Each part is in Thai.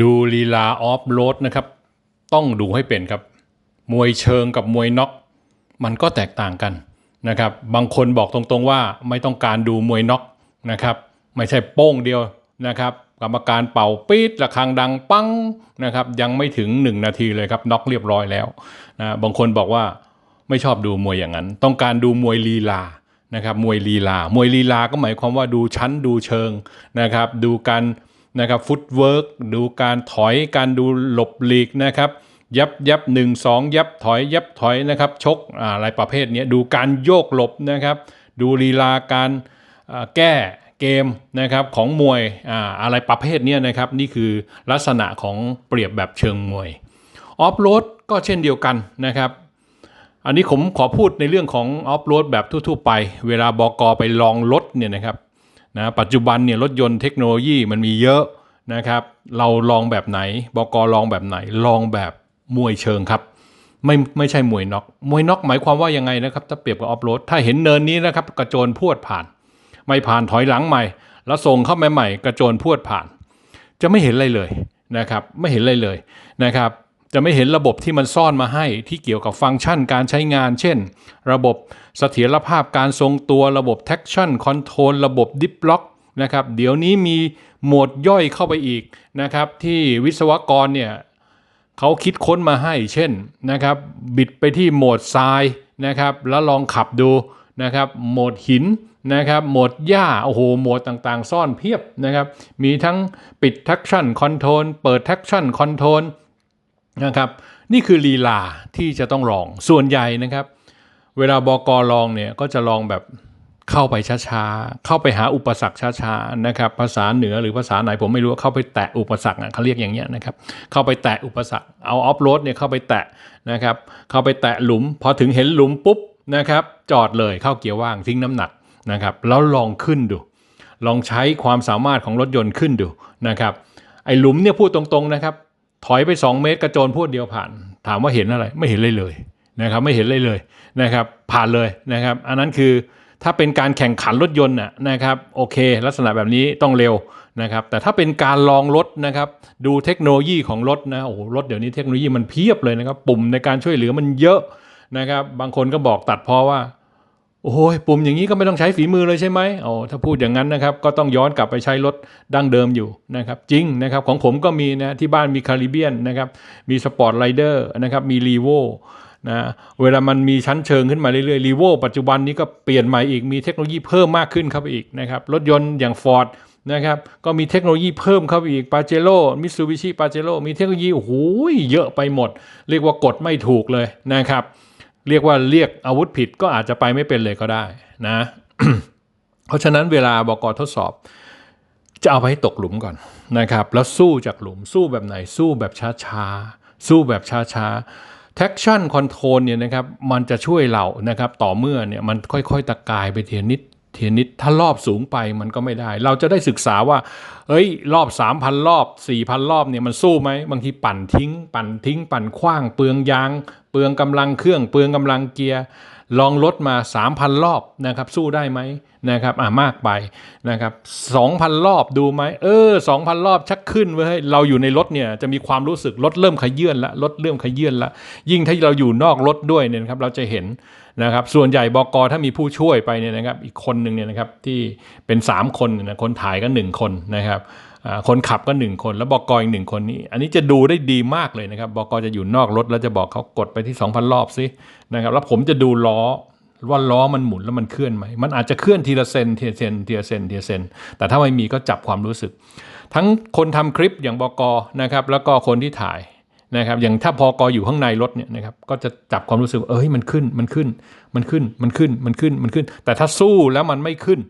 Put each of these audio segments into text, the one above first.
ดูลีลาออฟโรดนะครับ ต้องดูให้เป็นครับ มวยเชิงกับมวยน็อกมันก็แตกต่างกันนะครับ บางคนบอกตรงๆว่าไม่ต้องการดูมวยน็อกนะครับ ไม่ใช่โป้งเดียวนะครับกรรมการเป่าปี๊ดระฆังดังปังนะครับ ยังไม่ถึง 1 นาทีเลยครับน็อกเรียบร้อยแล้วนะบางคนบอกว่าไม่ชอบดูมวยอย่างนั้น ต้องการดูมวยลีลานะครับ มวยลีลามวยลีลาก็หมายความว่าดูชั้นดูเชิงนะครับ ดูการ นะครับฟุตเวิร์กดูการถอยการดูหลบหลีกนะครับยับยับหนึ่งสองยับถอยยับถอยนะครับชกอะไรประเภทนี้ดูการโยกหลบนะครับ ดูลีลาการแก้เกมนะครับของมวยอะไรประเภทนี้นะครับ นี่คือลักษณะของเปรียบแบบเชิงมวยออฟโรดก็เช่นเดียวกันนะครับ อันนี้ผมขอพูดในเรื่องของออฟโรดแบบทั่วๆไป เวลาบอกไปลองรถเนี่ยนะครับ นะปัจจุบันเนี่ยรถยนต์เทคโนโลยีมันมีเยอะนะครับ เราลองแบบไหนบอกลองแบบไหน ลองแบบมวยเชิงครับไม่ไม่ใช่มวยน็อกมวยน็อกหมายความว่ายังไงนะครับ ถ้าเปรียบกับออฟโรดถ้าเห็นเนินนี้นะครับ กระโจนพวดผ่าน ไม่ผ่านถอยหลังใหม่ แล้วส่งเข้ามาใหม่ กระโจนพวดผ่าน จะไม่เห็นอะไรเลยนะครับ ไม่เห็นอะไรเลยนะครับ จะไม่เห็นระบบที่มันซ่อนมาให้ที่เกี่ยวกับฟังก์ชันการใช้งาน เช่น ระบบเสถียรภาพการทรงตัวระบบ traction control ระบบ dip lock นะครับเดี๋ยวนี้มีโหมดย่อยเข้าไปอีกนะครับที่วิศวกรเนี่ยเขาคิดค้นมาให้เช่นนะครับบิดไปที่โหมดทรายนะครับแล้วลองขับดูนะครับโหมดหินนะครับโหมดหญ้าโอ้โหโหมดต่างๆ ซ่อนเพียบนะครับมีทั้งปิด traction control เปิด traction control นะครับนี่คือลีลาที่จะต้องลองส่วนใหญ่นะครับ เวลาบอกอลองเนี่ยก็จะลองแบบเข้าไปช้าๆ เข้าไปหาอุปสรรคช้าๆนะครับภาษาเหนือหรือภาษาไหนผมไม่รู้เข้าไปแตะอุปสรรคอะเขาเรียกอย่างเงี้ยนะครับเข้าไปแตะอุปสรรคเอาออฟโรดเนี่ยเข้าไปแตะนะครับเข้าไปแตะหลุม พอถึงเห็นหลุมปุ๊บนะครับจอดเลยเข้าเกียร์ว่างทิ้งน้ำหนักนะครับแล้วลองขึ้นดู ลองใช้ความสามารถของรถยนต์ขึ้นดูนะครับไอ้หลุมเนี่ยพูดตรงๆนะครับถอยไป 2 เมตรกระโจนพูดเดียวผ่าน ถามว่าเห็นอะไรไม่เห็นเลยเลย นะครับไม่เห็นเลยเลยนะครับผ่านเลยนะครับ อันนั้นคือถ้าเป็นการแข่งขันรถยนต์นะครับโอเค ลักษณะแบบนี้ต้องเร็วนะครับแต่ถ้าเป็นการลองรถนะครับดูเทคโนโลยีของรถนะโอ้รถเดี๋ยวนี้เทคโนโลยีมันเพียบเลยนะครับปุ่มในการช่วยเหลือมันเยอะนะครับบางคนก็บอกตัดเพอว่าโอ้ยปุ่มอย่างนี้ก็ไม่ต้องใช้ฝีมือเลยใช่ไหมโอ้ถ้าพูดอย่างนั้นนะครับก็ต้องย้อนกลับไปใช้รถดั้งเดิมอยู่นะครับจริงนะครับของผมก็มีนะที่บ้านมีคาริเบียนนะครับมีสปอร์ตไรเดอร์นะครับมีรีโว นะเวลามันมีชั้นเชิงขึ้นมาเรื่อยๆรีโวปัจจุบันนี้ก็เปลี่ยนใหม่อีกมีเทคโนโลยีเพิ่มมากขึ้นเข้าไปอีกนะครับรถยนต์อย่าง Ford นะครับก็มีเทคโนโลยีเพิ่มเข้าไปอีกปาเจโร่มิตซูบิชิปาเจโร่มีเทคโนโลยีโอ้โหเยอะไปหมด เรียกว่ากดไม่ถูกเลยนะครับ เรียกว่าเรียกอาวุธผิดก็อาจจะไปไม่เป็นเลยก็ได้นะ เพราะฉะนั้นเวลาบอกทดสอบ จะเอาไปให้ตกหลุมก่อนนะครับ แล้วสู้จากหลุมสู้แบบไหนสู้แบบช้าๆสู้แบบช้าๆ traction control เนี่ยนะครับมันจะช่วยเรานะครับต่อเมื่อเนี่ยมันค่อยๆตะกายไปเทียนิดเทียนิดถ้ารอบสูงไปมันก็ไม่ได้ เราจะได้ศึกษาว่าเอ้ย รอบ 3,000 รอบ 4,000 รอบเนี่ยมันสู้ไหมบางทีปั่นทิ้ง ปั่นทิ้ง ปั่นขว้าง เปลืองยาง เปลืองกำลังเครื่อง เปลืองกำลังเกียร์ ลองลดมา 3,000 รอบนะครับสู้ได้ไหมนะครับอ่ามากไปนะครับ2,000 รอบดูไหมเออ 2,000 รอบชักขึ้นเว้ยเราอยู่ในรถเนี่ยจะมีความรู้สึกรถเริ่มขยื่นละรถเริ่มขยื่นละยิ่งถ้าเราอยู่นอกรถด้วยเนี่ยนะครับเราจะเห็นนะครับส่วนใหญ่บกถ้ามีผู้ช่วยไปเนี่ยนะครับอีกคนหนึ่งเนี่ยนะครับที่เป็น 3 คนเนี่ยนะคนถ่ายก็1คนนะครับ คนขับก็ 1 คน แล้วบกอีกหนึ่งคนนี้ อันนี้จะดูได้ดีมากเลยนะครับบอกจะอยู่นอกรถแล้วจะบอกเขากดไปที่ 2,000 รอบซินะครับแล้วผมจะดูล้อว่าล้อมันหมุนแล้วมันเคลื่อนไหม มันอาจจะเคลื่อนทีละเซนทีละเซนทีละเซนทีละเซน แต่ถ้าไม่มีก็จับความรู้สึก ทั้งคนทำคลิปอย่างบอกนะครับ แล้วก็คนที่ถ่ายนะครับ อย่างถ้าพอกออยู่ข้างในรถเนี่ยนะครับ ก็จะจับความรู้สึก เอ้ย มันขึ้น มันขึ้น มันขึ้น มันขึ้น มันขึ้น มันขึ้น แต่ถ้าสู้แล้วมันไม่ขึ้น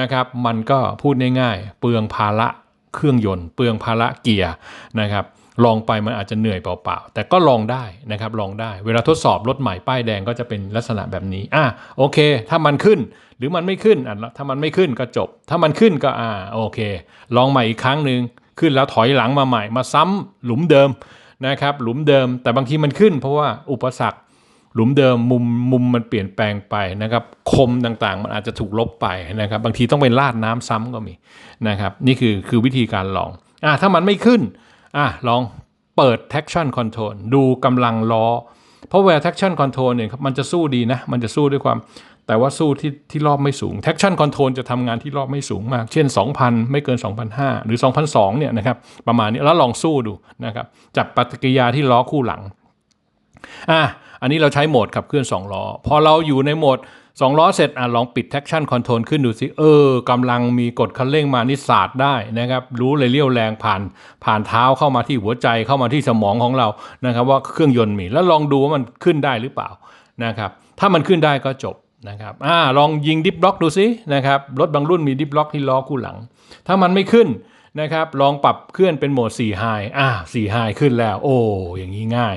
นะครับ มันก็พูดง่ายๆ เปลืองภาระ เครื่องยนต์ เปลืองภาระเกียร์นะครับลองไปมันอาจจะเหนื่อยเปล่าๆ แต่ก็ลองได้นะครับลองได้ เวลาทดสอบรถใหม่ป้ายแดงก็จะเป็นลักษณะแบบนี้อะโอเค ถ้ามันขึ้นหรือมันไม่ขึ้นอะถ้ามันไม่ขึ้นก็จบ ถ้ามันขึ้นก็อ่าโอเค ลองใหม่อีกครั้งหนึ่งขึ้นแล้วถอยหลังมาใหม่มาซ้ำหลุมเดิมนะครับหลุมเดิม แต่บางทีมันขึ้นเพราะว่าอุปสรรค หลุมเดิมมุมมุมมันเปลี่ยนแปลงไปนะครับ คมต่างๆ มันอาจจะถูกลบไปนะครับ บางทีต้องไปลาดน้ำซ้ำก็มีนะครับ นี่คือคือวิธีการลองอะถ้ามันไม่ขึ้นอะลองเปิด traction control ดูกำลังล้อ เพราะเวลา traction control เนี่ยครับมันจะสู้ดีนะ มันจะสู้ด้วยความ แต่ว่าสู้ที่ที่รอบไม่สูง traction control จะทำงานที่รอบไม่สูงมาก เช่น 2,000 ไม่เกิน 2,500 หรือ 2,200เนี่ยนะครับประมาณนี้แล้วลองสู้ดูนะครับจับปฏิกิริยาที่ล้อคู่หลัง อะอันนี้เราใช้โหมดขับเคลื่อน2ล้อ พอเราอยู่ในโหมด 2 ล้อเสร็จอะลองปิด traction control ขึ้นดูสิ เออกำลังมีกดคันเร่งมานี่ศาสตร์ได้นะครับ รู้เลยเลี้ยวแรงผ่านผ่านเท้าเข้ามาที่หัวใจเข้ามาที่สมองของเรานะครับ ว่าเครื่องยนต์มี แล้วลองดูว่ามันขึ้นได้หรือเปล่านะครับถ้ามันขึ้นได้ก็จบนะครับอ่าลองยิงดิฟล็อกดูสินะครับรถบางรุ่นมีดิฟล็อกที่ล้อคู่หลัง ถ้ามันไม่ขึ้น นะครับลองปรับเคลื่อนเป็นโหมด4 High อ่า4 High ขึ้นแล้ว โอ้อย่างนี้ง่าย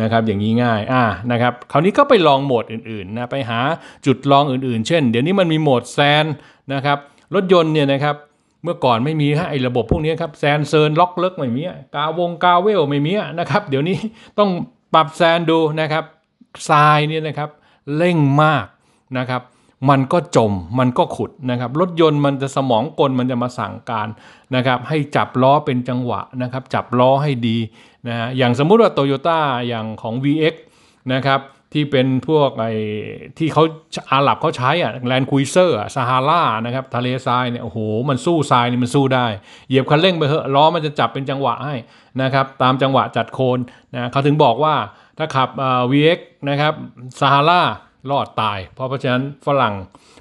นะครับอย่างนี้ง่ายอ่านะครับคราวนี้ก็ไปลองโหมดอื่นๆนะไปหาจุดลองอื่นๆ เช่น เดี๋ยวนี้มันมีโหมดแซนนะครับรถยนต์เนี่ยนะครับเมื่อก่อนไม่มีฮะไอ้ระบบพวกนี้ครับแซนเซิร์นล็อกเลิกไม่มีกาวงกาเวลไม่มีนะครับเดี๋ยวนี้ต้องปรับแซนดูนะครับทรายเนี่ยนะครับเร่งมากนะครับ มันก็จมมันก็ขุดนะครับ รถยนต์มันจะสมองกลมันจะมาสั่งการนะครับ ให้จับล้อเป็นจังหวะนะครับ จับล้อให้ดีนะฮะอย่างสมมุติว่าโตโยต้าอย่างของ VX นะครับที่เป็นพวกไอ้ที่เขาอาหรับเขาใช้อะแลนด์คุยเซอร์ซาฮารานะครับทะเลทรายเนี่ยโอ้โหมันสู้ทรายนี่มันสู้ได้ เหยียบคันเร่งไปเถอะล้อมันจะจับเป็นจังหวะให้นะครับตามจังหวะจัดโคนนะเขาถึงบอกว่าถ้าขับเอ่อ VX นะครับซาฮารา รอดตาย เพราะเพราะฉะนั้นฝรั่ง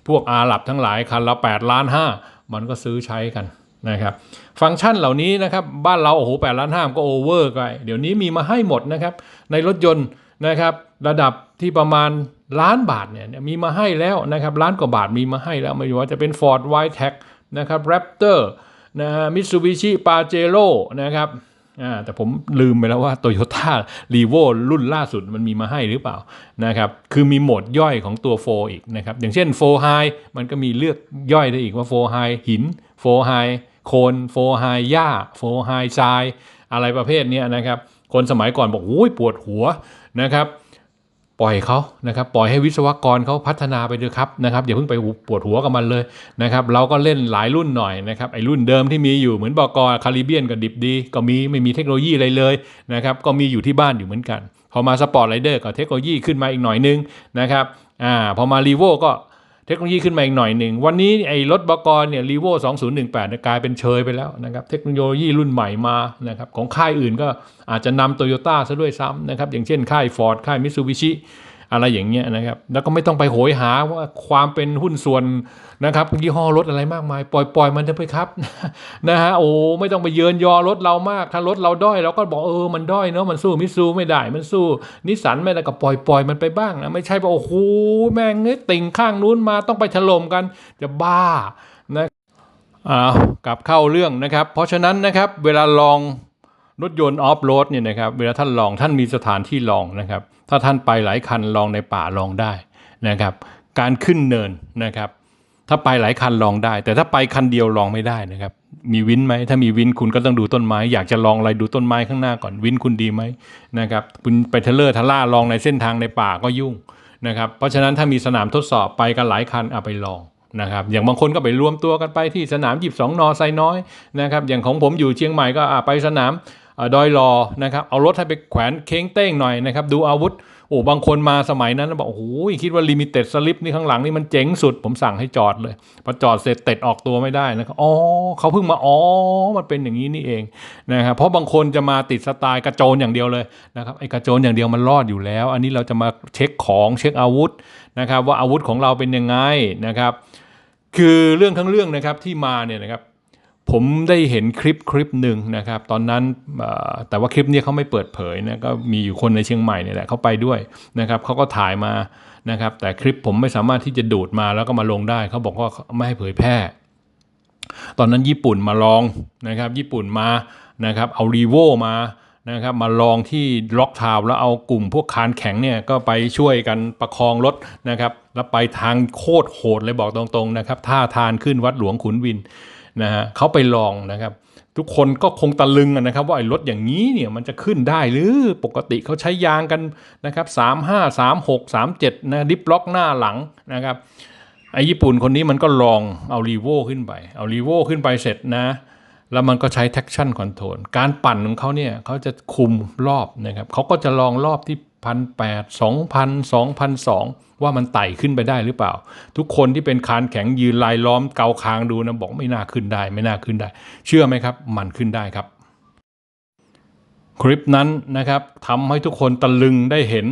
พวกอาหรับทั้งหลายคันละ8ล้าน5มันก็ซื้อใช้กันนะครับฟังก์ชันเหล่านี้นะครับบ้านเราโอ้โห8ล้าน5มันก็โอเวอร์ไปเดี๋ยวนี้มีมาให้หมดนะครับในรถยนต์นะครับระดับที่ประมาณล้านบาทเนี่ยมีมาให้แล้วนะครับล้านกว่าบาทมีมาให้แล้วไม่ว่าจะเป็น Ford w i t e c นะครับ Raptor นะฮะ Mitsubishi Pajero นะครับ อ่าแต่ผมลืมไปแล้วว่า Toyota r e v o รุ่นล่าสุดมันมีมาให้หรือเปล่านะครับคือมีโหมดย่อยของตัว 4 อีกนะครับอย่างเช่น 4 High มันก็มีเลือกย่อยได้อีกว่า 4 High หิน 4 High โคน4 High หญ้า 4 High ทราย อะไรประเภทเนี้ยนะครับ คนสมัยก่อนบอกโอ้ยปวดหัวนะครับ ปล่อยเขานะครับปล่อยให้วิศวกรเขาพัฒนาไปเถอะครับนะครับอย่าเพิ่งไปปวดหัวกับมันเลยนะครับเราก็เล่นหลายรุ่นหน่อยนะครับไอ้รุ่นเดิมที่มีอยู่เหมือนบอกคาริเบียนกับดิบดี ก็มีไม่มีเทคโนโลยีอะไรเลยนะครับก็มีอยู่ที่บ้านอยู่เหมือนกัน พอมาสปอร์ตไรเดอร์ก็เทคโนโลยีขึ้นมาอีกหน่อยนึงนะครับอ่าพอมารีโวก็ เทคโนโลยีขึ้นมาอีกหน่อยหนึ่ง วันนี้ไอ้รถบกรเนี่ยรีโว2018เนี่ยกลายเป็นเชยไปแล้วนะครับเทคโนโลยีรุ่นใหม่มานะครับของค่ายอื่นก็อาจจะนำโตโยต้าซะด้วยซ้ำนะครับอย่างเช่นค่ายฟอร์ดค่ายมิตซูบิชิ อะไรอย่างเงี้ยนะครับ แล้วก็ไม่ต้องไปโหยหาว่าความเป็นหุ้นส่วนนะครับยี่ห้อรถอะไรมากมาย ปล่อยปล่อยมันจะไปครับนะฮะโอ้ไม่ต้องไปเยินยอรถเรามาก ถ้ารถเราด้อยเราก็บอกเออมันด้อยเนาะมันสู้มิซูไม่ได้มันสู้นิสสันไม่ได้ก็ปล่อยปล่อยมันไปบ้างนะไม่ใช่ว่าโอ้โหแม่งเอ้ยติ่งข้างนู้นมาต้องไปถล่มกันจะบ้านะอ้าวกลับเข้าเรื่องนะครับ เพราะฉะนั้นนะครับเวลาลอง รถยนต์ออฟโรดเนี่ยนะครับเวลาท่านลองท่านมีสถานที่ลองนะครับ ถ้าท่านไปหลายคันลองในป่าลองได้นะครับ การขึ้นเนินนะครับ ถ้าไปหลายคันลองได้ แต่ถ้าไปคันเดียวลองไม่ได้นะครับ มีวินไหมถ้ามีวินคุณก็ต้องดูต้นไม้ อยากจะลองอะไรดูต้นไม้ข้างหน้าก่อนวินคุณดีไหมนะครับคุณไปเทเลอร์ทะล่าลองในเส้นทางในป่าก็ยุ่งนะครับ เพราะฉะนั้นถ้ามีสนามทดสอบไปกันหลายคันเอาไปลองนะครับอย่างบางคนก็ไปรวมตัวกันไปที่สนามหยิบสองนอไซน้อยนะครับอย่างของผมอยู่เชียงใหม่ก็ไปสนาม ดอยรอนะครับเอารถให้ไปแขวนเค้งเต้งหน่อยนะครับดูอาวุธโอ้บางคนมาสมัยนั้นบอกโอ้โหคิดว่าลิมิเต็ดสลิปนี่ข้างหลังนี่มันเจ๋งสุด ผมสั่งให้จอดเลยพอจอดเสร็จเต็ดออกตัวไม่ได้นะครับอ๋อเขาเพิ่งมาอ๋อมันเป็นอย่างนี้นี่เองนะครับเพราะบางคนจะมาติดสไตล์กระโจนอย่างเดียวเลยนะครับไอ้กระโจนอย่างเดียวมันรอดอยู่แล้ว อันนี้เราจะมาเช็คของเช็คอาวุธนะครับว่าอาวุธของเราเป็นยังไงนะครับคือเรื่องทั้งเรื่องนะครับที่มาเนี่ยนะครับ ผมได้เห็นคลิปคลิปหนึ่งนะครับ ตอนนั้นแต่ว่าคลิปนี้เขาไม่เปิดเผยนะก็มีอยู่คนในเชียงใหม่เนี่ยแหละเขาไปด้วยนะครับเขาก็ถ่ายมานะครับ แต่คลิปผมไม่สามารถที่จะดูดมาแล้วก็มาลงได้เขาบอกว่าไม่ให้เผยแพร่ ตอนนั้นญี่ปุ่นมาลองนะครับ ญี่ปุ่นมานะครับเอารีโวมานะครับมาลองที่ล็อกทาวแล้วเอากลุ่มพวกคานแข็งเนี่ยก็ไปช่วยกันประคองรถนะครับ แล้วไปทางโคตรโหดเลยบอกตรงๆนะครับท่าทานขึ้นวัดหลวงขุนวิน นะฮะเขาไปลองนะครับทุกคนก็คงตะลึงนะครับว่าไอ้รถอย่างนี้เนี่ยมันจะขึ้นได้หรือปกติเขาใช้ยางกันนะครับสามห้าสามหกสามเจ็ดนะดิฟล็อกหน้าหลังนะครับไอ้ญี่ปุ่นคนนี้มันก็ลองเอารีโวขึ้นไป เอารีโวขึ้นไปเสร็จนะ แล้วมันก็ใช้ traction control การปั่นของเขาเนี่ยเขาจะคุมรอบนะครับเขาก็จะลองรอบที่ พันแปดสองพันสองพันสองว่ามันไต่ขึ้นไปได้หรือเปล่า ทุกคนที่เป็นคานแข็งยืนลายล้อมเกาคางดูนะบอกไม่น่าขึ้นได้ ไม่น่าขึ้นได้ เชื่อไหมครับ มันขึ้นได้ครับ คลิปนั้นนะครับทำให้ทุกคนตะลึงได้เห็น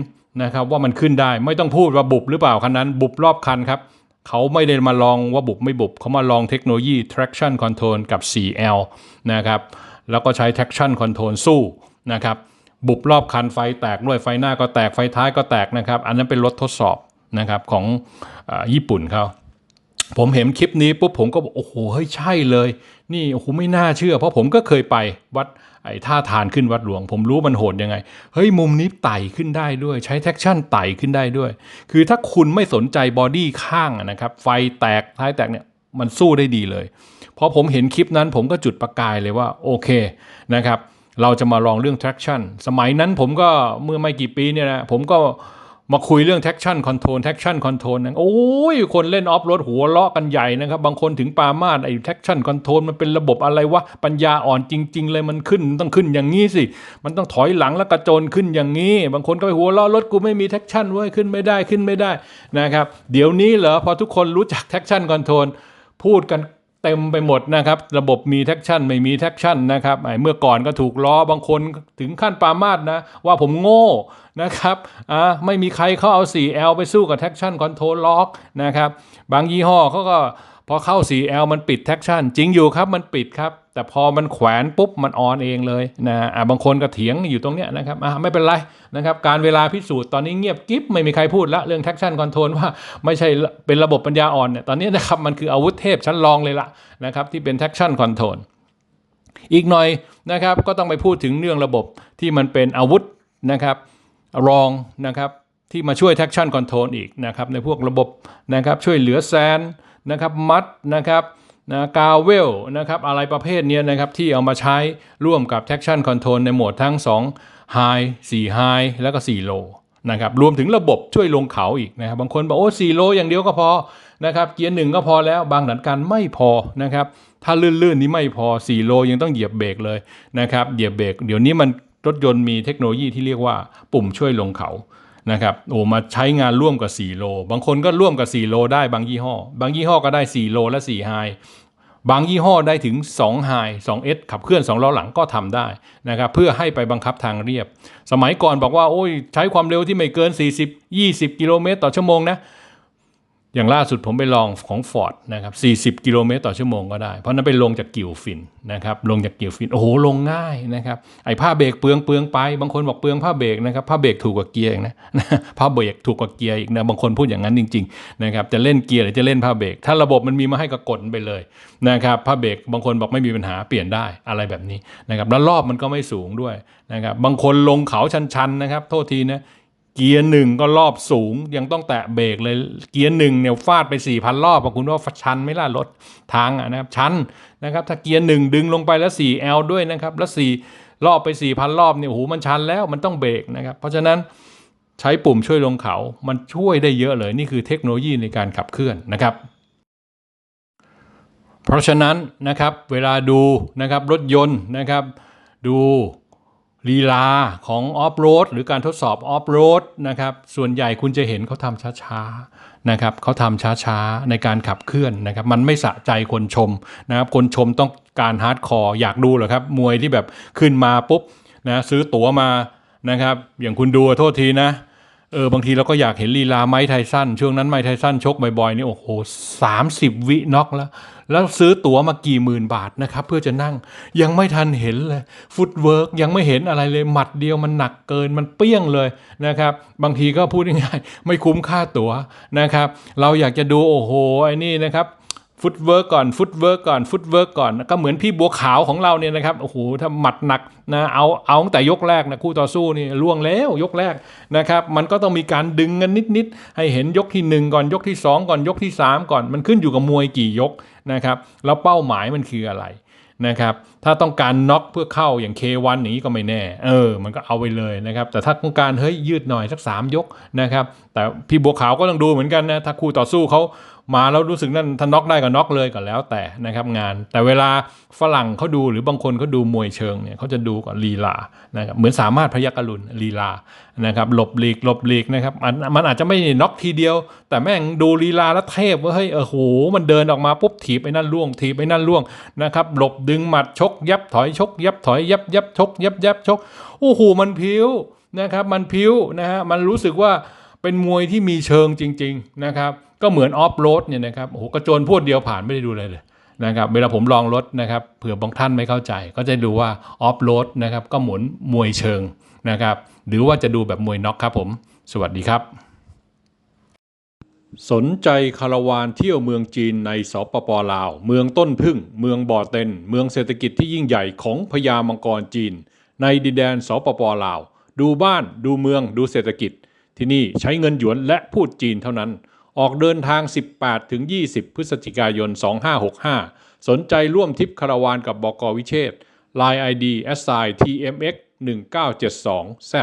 นะครับว่ามันขึ้นได้ไม่ต้องพูดว่าบุบหรือเปล่าคันนั้น บุบรอบคันครับเขาไม่ได้มาลองว่าบุบไม่บุบ เขามาลองเทคโนโลยี traction control กับ 4L นะครับแล้วก็ใช้ traction control สู้นะครับ บุบรอบคันไฟแตกด้วยไฟหน้าก็แตกไฟท้ายก็แตกนะครับ อันนั้นเป็นรถทดสอบนะครับของอญี่ปุ่นเขาผมเห็นคลิปนี้ปุ๊บผมก็บอกโอ้โหเฮ้ยใช่เลย นี่โอ้โหไม่น่าเชื่อ เพราะผมก็เคยไปวัดไอ้ท่าทานขึ้นวัดหลวง ผมรู้มันโหดยังไง เฮ้ยมุมนี้ไต่ขึ้นได้ด้วย ใช้แท็กชั่นไต่ขึ้นได้ด้วย คือถ้าคุณไม่สนใจบอดี้ข้างนะครับไฟแตกท้ายแตกเนี่ยมันสู้ได้ดีเลยพอผมเห็นคลิปนั้นผมก็จุดประกายเลยว่าโอเคนะครับ เราจะมาลองเรื่อง traction สมัยนั้นผมก็เมื่อไม่กี่ปีเนี่ยนะผมก็มาคุยเรื่อง traction control traction control นะโอ้ยคนเล่นออฟรถหัวเลาะกันใหญ่นะครับ บางคนถึงปามาดไอ้ traction control มันเป็นระบบอะไรวะ ปัญญาอ่อนจริง ๆ เลยมันขึ้นต้องขึ้นอย่างนี้สิ มันต้องถอยหลังแล้วกระโจนขึ้นอย่างนี้ บางคนก็ไปหัวเลาะรถกูไม่มี traction เว้ยขึ้นไม่ได้ขึ้นไม่ได้นะครับ เดี๋ยวนี้เหรอพอทุกคนรู้จัก traction control พูดกัน เต็มไปหมดนะครับ ระบบมีแท็กชั่นไม่มีแท็กชั่นนะครับไอ้เมื่อก่อนก็ถูกล้อบางคนถึงขั้นปามาดนะ ว่าผมโง่นะครับอ่าไม่มีใครเขาเอา 4L ไปสู้กับแท็กชั่นคอนโทรลล็อกนะครับ บางยี่ห้อเขาก็ พอเข้า 4L มันปิดแท็กชั่นจริงอยู่ครับมันปิดครับ แต่พอมันแขวนปุ๊บมันออนเองเลยนะอ่าบางคนก็เถียงอยู่ตรงเนี้ยนะครับอ่าไม่เป็นไรนะครับการเวลาพิสูจน์ตอนนี้เงียบกิ๊บไม่มีใครพูดละเรื่อง traction control ว่าไม่ใช่เป็นระบบปัญญาอ่อนเนี่ยตอนนี้นะครับมันคืออาวุธเทพชั้นรองเลยละนะครับที่เป็น traction control อีกหน่อยนะครับก็ต้องไปพูดถึงเรื่องระบบที่มันเป็นอาวุธนะครับรองนะครับที่มาช่วย traction control อีกนะครับในพวกระบบนะครับช่วยเหลือแซน นะครับมัดนะครับนะกาเวลนะครับอะไรประเภทเนี้ยนะครับที่เอามาใช้ร่วมกับ traction control ในโหมดทั้ง 2 High 4 High แล้วก็ 4 Low นะครับรวมถึงระบบช่วยลงเขาอีกนะครับบางคนบอกโอ้4โลอย่างเดียวก็พอนะครับเกียร์หนึ่งก็พอแล้วบางสถานการณ์ไม่พอนะครับถ้าลื่นๆนี้ไม่พอ 4 โลยังต้องเหยียบเบรกเลยนะครับเหยียบเบรกเดี๋ยวนี้มันรถยนต์มีเทคโนโลยีที่เรียกว่าปุ่มช่วยลงเขา นะครับโอ้มาใช้งานร่วมกับ 4 โล บางคนก็ร่วมกับ 4 โลได้บางยี่ห้อ บางยี่ห้อก็ได้ 4 โลและ4ไฮบางยี่ห้อได้ถึง2 High 2 S ขับเคลื่อน 2 ล้อหลังก็ทำได้นะครับเพื่อให้ไปบังคับทางเรียบ สมัยก่อนบอกว่าโอ้ยใช้ความเร็วที่ไม่เกิน 40 20 กิโลเมตรต่อชั่วโมงนะ อย่างล่าสุดผมไปลองของ Ford นะครับ 40 กิโลเมตรต่อชั่วโมงก็ได้ เพราะนั้นไปลงจากกิ่วฟินนะครับ ลงจากกิ่วฟิน โอ้โห ลงง่ายนะครับ ไอ้ผ้าเบรกเปลืองเปลืองไป บางคนบอกเปลืองผ้าเบรกนะครับ ผ้าเบรกถูกกว่าเกียร์อีกนะ ผ้าเบรกถูกกว่าเกียร์อีกนะ บางคนพูดอย่างนั้นจริงๆนะครับ จะเล่นเกียร์หรือจะเล่นผ้าเบรก ถ้าระบบมันมีมาให้ก็กดไปเลยนะครับ ผ้าเบรกบางคนบอกไม่มีปัญหาเปลี่ยนได้อะไรแบบนี้นะครับ แล้วรอบมันก็ไม่สูงด้วยนะครับ บางคนลงเขาชันๆนะครับ โทษทีนะ เกียร์หนึ่งก็รอบสูง ยังต้องแตะเบรกเลยเกียร์หนึ่งเนี่ยฟาดไป4ี่พันรอบคุณว่าชันไม่ล่ะรถทางอะนะครับชันนะครับถ้าเกียร์หนึ่งดึงลงไปแล้ว 4L ด้วยนะครับแล้ว4รอบไป4 0 0 0รอบเนี่ยโอ้โหมันชันแล้วมันต้องเบรกนะครับเพราะฉะนั้นใช้ปุ่มช่วยลงเขามันช่วยได้เยอะเลยนี่คือเทคโนโลยีในการขับเคลื่อนนะครับ เพราะฉะนั้นนะครับเวลาดูนะครับรถยนต์นะครับดู ลีลาของออฟโรดหรือการทดสอบออฟโรดนะครับส่วนใหญ่คุณจะเห็นเขาทำช้าๆนะครับเขาทำช้าๆ ในการขับเคลื่อนนะครับมันไม่สะใจคนชมนะครับคนชมต้องการฮาร์ดคอร์อยากดูเหรอครับมวยที่แบบขึ้นมาปุ๊บนะซื้อตั๋วมานะครับอย่างคุณดูโทษทีนะ เออบางทีเราก็อยากเห็นลีลาไม้ไทสันช่วงนั้นไม้ไทสันชกบ่อยๆนี่โอ้โหสามสิบวิน็อกแล้ว แล้วซื้อตั๋วมากี่หมื่นบาทนะครับ เพื่อจะนั่งยังไม่ทันเห็นเลยฟุตเวิร์กยังไม่เห็นอะไรเลยหมัดเดียวมันหนักเกินมันเปี้ยงเลยนะครับ บางทีก็พูดง่ายๆไม่คุ้มค่าตั๋วนะครับ เราอยากจะดูโอ้โหไอ้นี่นะครับ ฟุตเวิร์กก่อนฟุตเวิร์กก่อนฟุตเวิร์กก่อนก็เหมือนพี่บัวขาวของเราเนี่ยนะครับโอ้โหถ้าหมัดหนักนะเอาเอาตั้งแต่ยกแรกนะคู่ต่อสู้นี่ล่วงแล้วยกแรกนะครับมันก็ต้องมีการดึงกันนิดๆให้เห็นยกที่หนึ่งก่อนยกที่สองก่อนยกที่สามก่อนมันขึ้นอยู่กับมวยกี่ยกนะครับแล้วเป้าหมายมันคืออะไรนะครับถ้าต้องการน็อกเพื่อเข้าอย่าง K1 อย่างนี้ก็ไม่แน่ เออ มันก็เอาไปเลยนะครับ แต่ถ้าต้องการเฮ้ยยืดหน่อยสัก 3 ยกนะครับ แต่พี่บัวขาวก็ต้องดูเหมือนกันนะ ถ้าคู่ต่อสู้เขา มาแล้วรู้สึกนั่นถ้าน็อกได้ก็น็อกเลยก็แล้วแต่นะครับงาน แต่เวลาฝรั่งเขาดูหรือบางคนเขาดูมวยเชิงเนี่ยเขาจะดูก่อนลีลานะครับเหมือนสามารถพยักรุณลีลานะครับหลบหลีกหลบหลีกนะครับมันมันอาจจะไม่น็อกทีเดียว แต่แม่งดูลีลาแล้วเทพว่าเฮ้ยเออโหมันเดินออกมาปุ๊บถีบไอ้นั่นล่วงถีบไอ้นั่นล่วงนะครับหลบดึงหมัดชกยับถอยชกยับถอยยับยับชกยับยับชกโอ้โหมันพิ้วนะครับมันพิ้วนะฮะมันรู้สึกว่า เป็นมวยที่มีเชิงจริง ๆนะครับ ก็เหมือนออฟโรดเนี่ยนะครับโอ้โหกระโจนพวดเดียวผ่านไม่ได้ดูเลยเลยนะครับเวลาผมลองรถนะครับเผื่อบางท่านไม่เข้าใจ ก็จะดูว่าออฟโรดนะครับก็หมุนมวยเชิงนะครับหรือว่าจะดูแบบมวยน็อกครับผม สวัสดีครับ สนใจคาราวานเที่ยวเมืองจีนในสปปลาว เมืองต้นพึ่ง เมืองบ่อเต็น เมืองเศรษฐกิจที่ยิ่งใหญ่ของพญามังกรจีน ในดินแดนสปปลาว ดูบ้านดูเมืองดูเศรษฐกิจ ที่นี่ใช้เงินหยวนและพูดจีนเท่านั้น ออกเดินทาง 18 ถึง 20 พฤศจิกายน 2565 สนใจร่วมทิปคาราวานกับบกวิเชษ Line ID s i tmx 1972 z